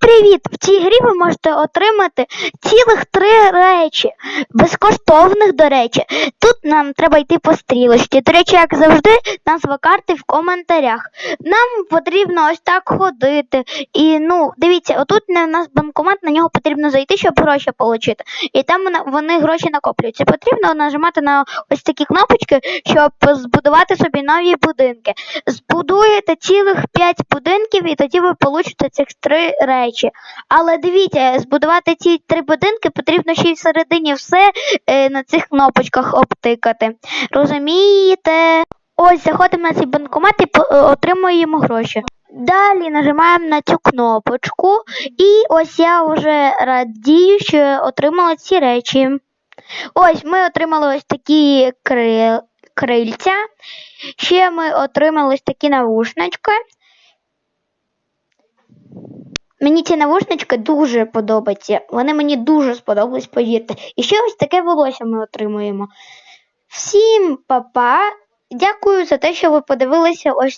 привіт! В цій грі ви можете отримати цілих три речі, безкоштовних, до речі. Тут нам треба йти по стрілочці. До речі, як завжди, назва карти в коментарях. Нам потрібно ось так ходити. І ну, дивіться, отут у нас банкомат, на нього потрібно зайти, щоб гроші отримати. І там вони гроші накоплюються. Потрібно нажимати на ось такі кнопочки, щоб збудувати собі нові будинки. Збудуєте цілих 5 будинків, і тоді ви получите цих три речі. Але дивіться, збудувати ці три будинки потрібно ще й всередині все е, на цих кнопочках обтикати. Розумієте? Ось заходимо на цей банкомат і е, отримуємо гроші. Далі нажимаємо на цю кнопочку, і ось я вже радію, що отримала ці речі. Ось ми отримали ось такі кри... крильця. Ще ми отримали ось такі навушнички. Мені ці навушнички дуже подобаються. Вони мені дуже сподобались, повірте. І ще ось таке волосся ми отримуємо. Всім па-па. Дякую за те, що ви подивилися ось